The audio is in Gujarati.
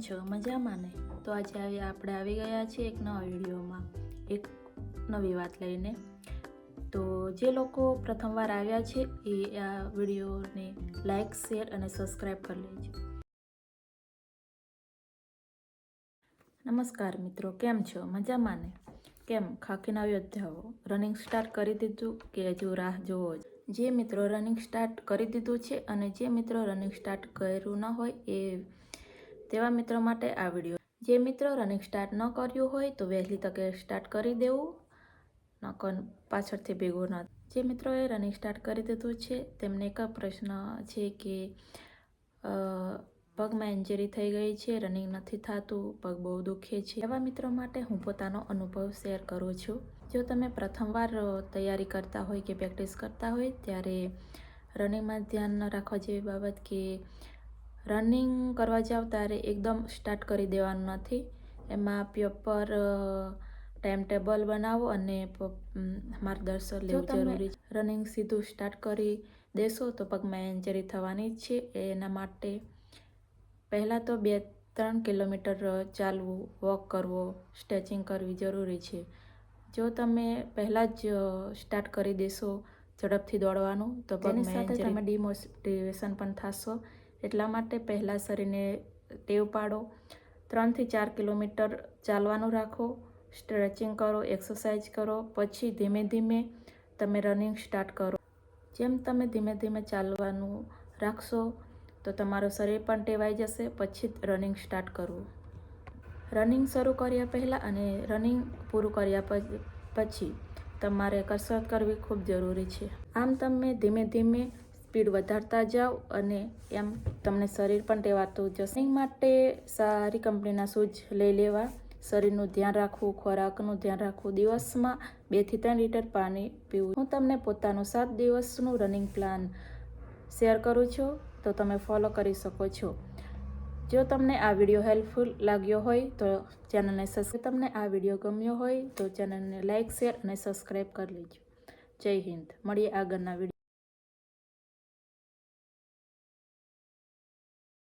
છો? મજામાં ને? તો આજે આવી આપણે આવી ગયા છીએ એક નવા વિડીયોમાં. એક નવી વાત લઈને. તો જે લોકો પ્રથમવાર આવ્યા છે, એ આ વિડીયોને લાઇક શેર અને સબસ્ક્રાઈબ કરી લેજો. નમસ્કાર મિત્રો, કેમ છો? મજામાં ને? કેમ? ખાખીના યોદ્ધાઓ રનિંગ સ્ટાર્ટ કરી દીધું કે હજુ રાહ જોવો જે? મિત્રો રનિંગ સ્ટાર્ટ કરી દીધું છે અને જે મિત્રો રનિંગ સ્ટાર્ટ કર્યું ન હોય, એ તેવા મિત્રો માટે આ વીડિયો. જે મિત્રો રનિંગ સ્ટાર્ટ ન કર્યું હોય તો વહેલી તકે સ્ટાર્ટ કરી દેવું, નકર પાછળથી ભેગું ન જે મિત્રોએ રનિંગ સ્ટાર્ટ કરી દીધું છે, તેમને એક પ્રશ્ન છે કે પગમાં ઇન્જરી થઈ ગઈ છે રનિંગ નથી થતું, પગ બહુ દુખે છે. એવા મિત્રો માટે હું પોતાનો અનુભવ શેર કરું છું. જો તમે પ્રથમવાર તૈયારી કરતા હોય કે પ્રેક્ટિસ કરતા હોય, ત્યારે રનિંગમાં ધ્યાન ન રાખવા જેવી બાબત કે રનિંગ કરવા જાવ ત્યારે એકદમ સ્ટાર્ટ કરી દેવાનું નથી. એમાં પ્રોપર ટાઈમ ટેબલ બનાવો અને માર્ગદર્શન લેવું જરૂરી છે. રનિંગ સીધું સ્ટાર્ટ કરી દેશો તો પગમાં ઇન્જરી થવાની જ છે. એના માટે પહેલાં તો બે ત્રણ કિલોમીટર ચાલવું વોક કરવો સ્ટ્રેચિંગ કરવી જરૂરી છે. જો તમે પહેલાં જ સ્ટાર્ટ કરી દેશો ઝડપથી દોડવાનું તો પગની સાથે તમે ડિમોટિવેશન પણ થશો. એટલા માટે પહેલાં શરીરને ટેવ પાડો. ત્રણથી ચાર કિલોમીટર ચાલવાનું રાખો. સ્ટ્રેચિંગ કરો, એક્સરસાઇઝ કરો, પછી ધીમે ધીમે તમે રનિંગ સ્ટાર્ટ કરો. જેમ તમે ધીમે ધીમે ચાલવાનું રાખશો, તો તમારું શરીર પણ ટેવાઈ જશે, પછી રનિંગ સ્ટાર્ટ કરવું. રનિંગ શરૂ કર્યા પહેલાં અને રનિંગ પૂરું કર્યા પછી તમારે કસરત કરવી ખૂબ જરૂરી છે. આમ તમે ધીમે ધીમે સ્પીડ વધારતા જાઓ અને એમ તમને શરીર પણ ટેવાતું જશે માટે સારી કંપનીના શૂઝ લઈ લેવા. શરીરનું ધ્યાન રાખવું, ખોરાકનું ધ્યાન રાખવું. દિવસમાં બેથી ત્રણ લીટર પાણી પીવું. હું તમને પોતાનું સાત દિવસનું રનિંગ પ્લાન શેર કરું છું, તો તમે ફોલો કરી શકો છો. જો તમને આ વીડિયો હેલ્પફુલ લાગ્યો હોય, તો ચેનલને સબસ્ક્રાઈબ તમને આ વીડિયો ગમ્યો હોય, તો ચેનલને લાઇક શેર અને સબસ્ક્રાઈબ કરી લેજો. જય હિન્દ. મળીએ આગળના વીડિયો